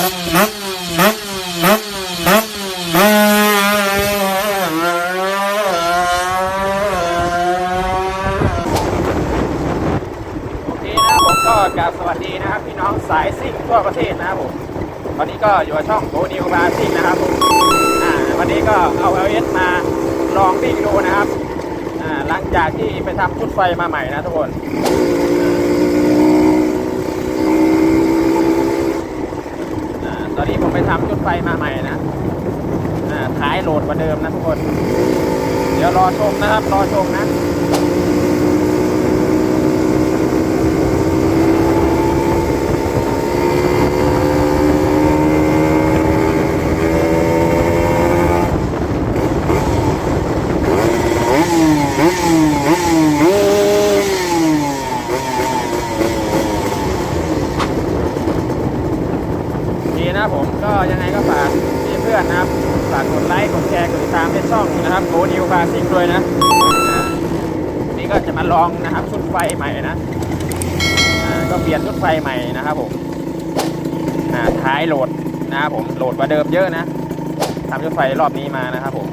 ก็กราบสวัสดีนะครับพี่น้องสายซิ่งทั่วประเทศนะครับผมวันนี้ก็อยู่กับช่องโบนิวบาซิ่งนะครับผมวันนี้ก็เอา LS มาลองวิ่งดูนะครับหลังจากที่ไปทำชุดไฟมาใหม่นะทุกคน อ่าตอนนี้ผมไปทำจุดไฟมาใหม่นะอ่าท้ายโหลดกว่าเดิมนะทุกคน เดี๋ยวรอชมนะครับ รอชมนะ ดีนะครับผมก็ยังไงก็ฝากพี่เพื่ อนนะครับ ฝากกดไลค์ กดแชร์ กดติดตามในช่องนะครับโบนิวพาซิ่งด้วยนะนี่ก็จะมาลองนะครับชุดไฟใหม่นะก็เปลี่ยนชุดไฟใหม่นะครับผมอ่าท้ายโหลดนะครับผมโหลดกว่าเดิมเยอะนะทำชุดไฟรอบนี้มานะครับผม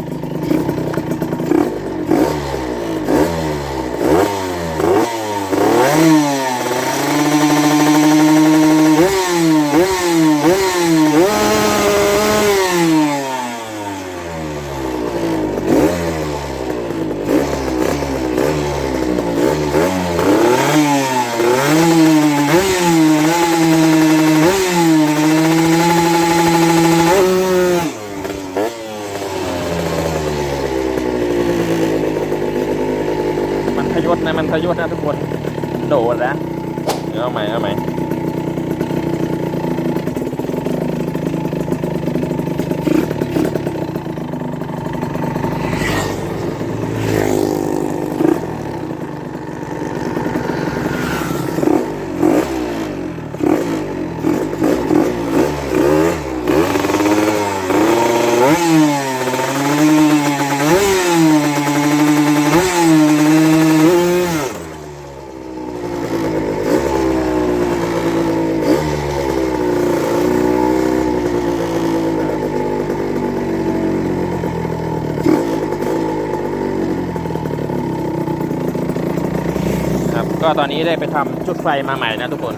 มันพยศนะมันพยศนะทุกคนโดดแล้วเดี๋ยวเอาใหม่เอาใหม่ครับ ก็ตอนนี้ได้ไปทำชุดไฟมาใหม่นะทุกคน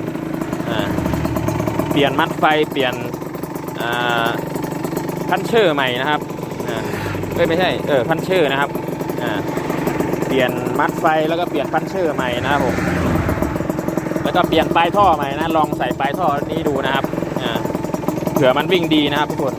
เปลี่ยนมัดไฟเปลี่ยนพันเชอร์ใหม่นะครับเอ้ยไม่ใช่เออพันเชอร์นะครับเปลี่ยนมัดไฟแล้วก็เปลี่ยนพันเชอร์ใหม่นะครับผมแล้วก็เปลี่ยนปลายท่อใหม่นะลองใส่ปลายท่อนี้ดูนะครับเผื่อมันวิ่งดีนะครับทุกคน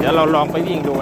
เดี๋ยวเรา ลองไปวิ่งดู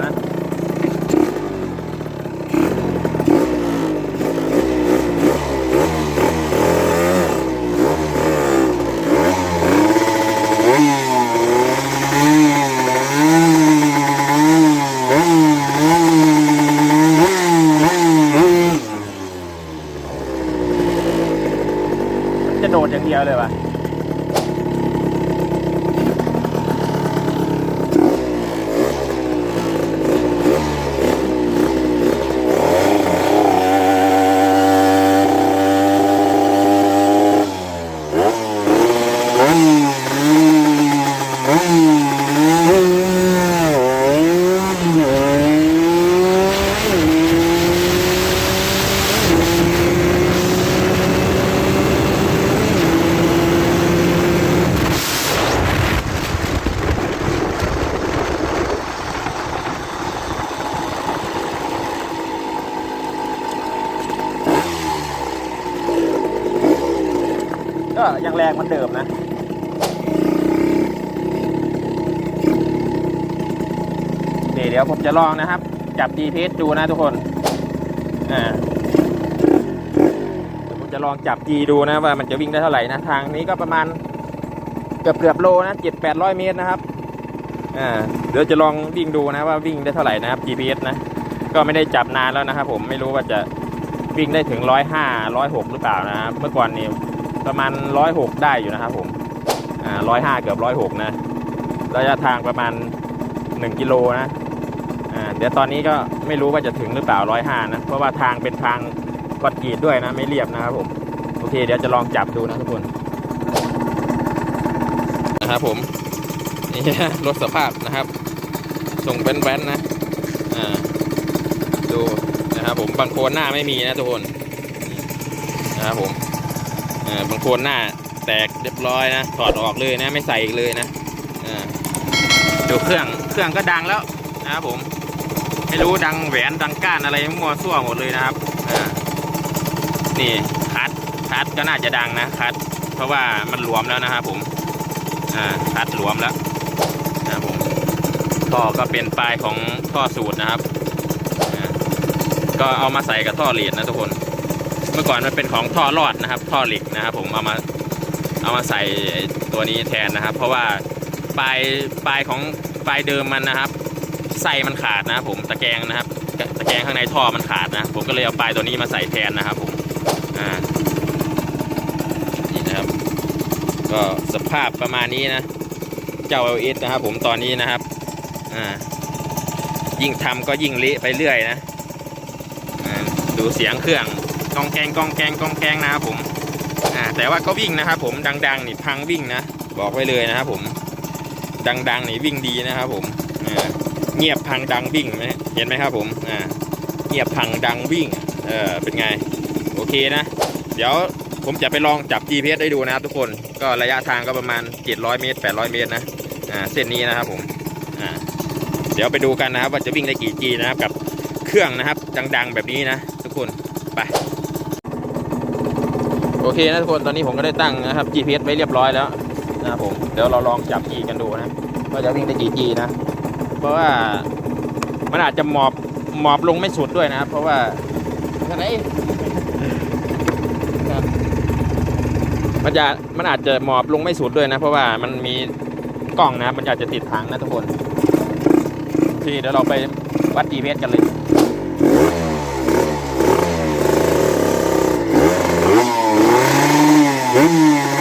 ก็ยังแรงเหมือนเดิมนะเดี๋ยวเดี๋ยวผมจะลองนะครับ จับ GPS ดูนะทุกคนอ่าเดี๋ยวผมจะลองจับ G ดูนะว่ามันจะวิ่งได้เท่าไหร่นะ ทางนี้ก็ประมาณเกือบเกือบโลนะเจ็ดแปดร้อยเมตรนะครับอ่าเดี๋ยวจะลองวิ่งดูนะว่าวิ่งได้เท่าไหร่นะครับ GPS นะ ก็ไม่ได้จับนานแล้วนะครับผมไม่รู้ว่าจะวิ่งได้ถึงร้อยห้าร้อยหกหรือเปล่านะครับเมื่อก่อนนี่ ประมาณร้อยหกได้อยู่นะครับผมอ่าร้อยห้าเกือบร้อยหกนะระยะทางประมาณหนึ่งกิโลนะอ่าเดี๋ยวตอนนี้ก็ไม่รู้ว่าจะถึงหรือเปล่าร้อยห้านะเพราะว่าทางเป็นทางคอนกรีตด้วยนะไม่เรียบนะครับผมโอเคเดี๋ยวจะลองจับดูนะทุกคนนะครับผมนี่รถสภาพนะครับส่งเป็นแว้นๆนะอ่าดูนะครับผมบางโคนหน้าไม่มีนะทุกคนนะครับผม บางคนหน้าแตกเรียบร้อยนะ ถอดออกเลยนะ ไม่ใส่อีกเลยนะดูเครื่องเครื่องก็ดังแล้วนะครับผม ไม่รู้ดังแหวนดังก้านอะไรมั่วซั่วหมดเลยนะครับนี่คัดคัดก็น่าจะดังนะคัด เพราะว่ามันหลวมแล้วนะครับผมคัดหลวมแล้วนะครับผมท่อก็เป็นปลายของท่อสูตรนะครับก็เอามาใส่กับท่อเหรียญนะทุกคน เมื่อก่อนมันเป็นของท่อรอดนะครับ ท่อเหล็กนะครับ ผมเอามาเอามาใส่ตัวนี้แทนนะครับ เพราะว่าปลายปลายของปลายเดิมมันนะครับไส้มันขาดนะครับผมตะแกรงนะครับ ตะแกรงข้างในท่อมันขาดนะผมก็เลยเอาปลายตัวนี้มาใส่แทนนะครับผมอ่านี่นะครับ ก็สภาพประมาณนี้นะ เจ้า LS นะครับ ผมตอนนี้นะครับอ่ายิ่งทำก็ยิ่งเละไปเรื่อยนะดูเสียงเครื่อง กองแกงกองแกงกองแกงนะครับผมอ่าแต่ว่าก็วิ่งนะครับผมดังๆนี่พังวิ่งนะบอกไว้เลยนะครับผมดังๆนี่วิ่งดีนะครับผมอ่าเงียบพังดังวิ่งไหมเห็นไหมครับผมอ่าเงียบพังดังวิ่งเออเป็นไงโอเคนะ เดี๋ยวผมจะไปลองจับ GPS ได้ดูนะครับทุกคนก็ระยะทางก็ประมาณ 700 เมตร 800 เมตรนะอ่าเส้นนี้นะครับผมอ่าเดี๋ยวไปดูกันนะครับว่าจะวิ่งได้กี่ G นะครับกับเครื่องนะครับดังๆแบบนี้นะ ทุกคนไป โอเคนะทุกคนตอนนี้ผมก็ได้ตั้งนะครับ GPS ไว้เรียบร้อยแล้วนะครับผมเดี๋ยวเราลองจับ G กันดูนะว่าจะวิ่งได้กี่ G นะ เพราะว่ามันอาจจะหมอบหมอบลงไม่สุดด้วยนะครับ เพราะว่าทางไหนครับมันจะมันอาจจะหมอบลงไม่สุดด้วยนะ เพราะว่ามันมีกล้องนะมันอาจจะติดถังนะทุกคน ที่เดี๋ยวเราไปวัด GPS กันเลย Mm.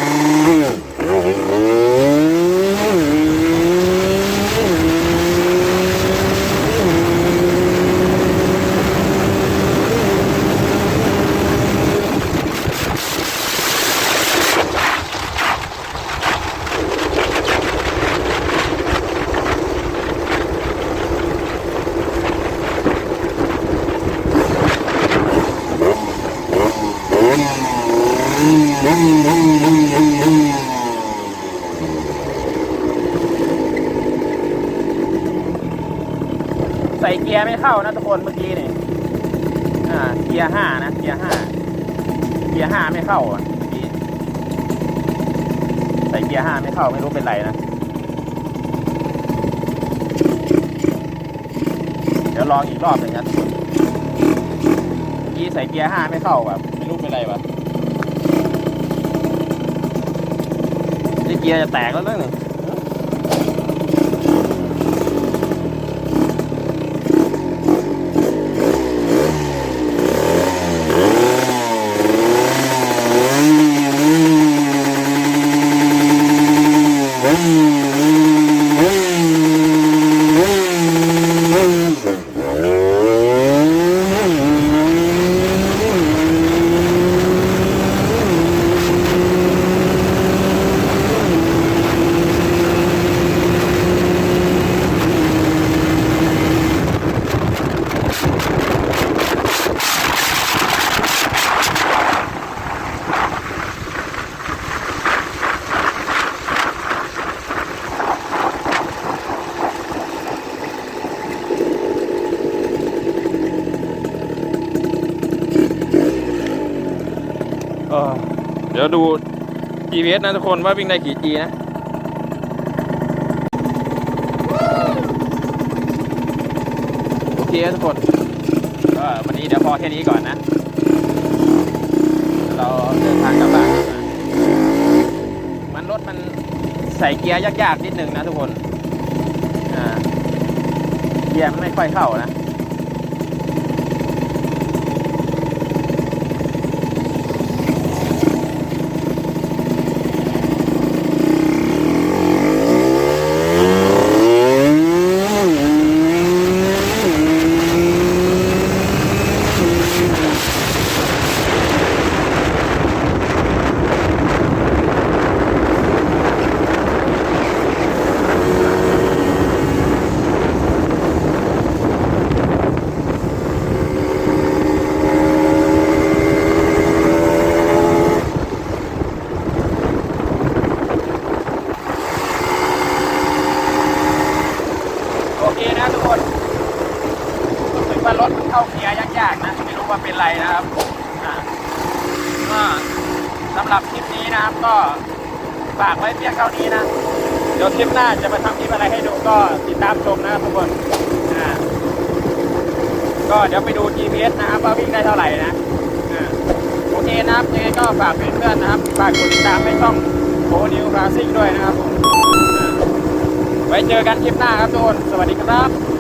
ใส่เกียร์ไม่เข้านะทุกคนเมื่อกี้นี่อ่าเกียร์ห้านะ เกียร์ห้า เกียร์ห้าไม่เข้าอะเมื่อกี้ใส่เกียร์ห้าไม่เข้าไม่รู้เป็นไรนะ เดี๋ยวลองอีกรอบหนึ่งนะเมื่อกี้ใส่เกียร์ห้าไม่เข้าแบบไม่รู้เป็นไร วะนี่เกียร์จะแตกแล้วนั่นนี่เออ เดี๋ยวดู GPS นะทุกคนว่าวิ่งได้กี่ G นะโอเคนะทุกคนก็วันนี้เดี๋ยวพอแค่นี้ก่อนนะ เราเดินทางกลับบ้านมันรถมันใส่เกียร์ยากๆนิดนึงนะทุกคนอ่าเกียร์มันไม่ค่อยเข้านะำหรับคลิปนี้นะครับก็ ฝากไว้เพียงเท่านี้นะ เดี๋ยวคลิปหน้าจะมาทำคลิปอะไรให้ดูก็ติดตามชมนะครับทุกคนก็เดี๋ยวไปดู GPS นะครับว่าวิ่งได้เท่าไหร่นะโอเคนะครับยังไงก็ฝากเพื่อนๆนะครับ ฝากกดติดตามให้ช่องโคนิวคลาสซิ่งด้วยนะครับผมไว้เจอกันคลิปหน้าครับทุกคน สวัสดีครับ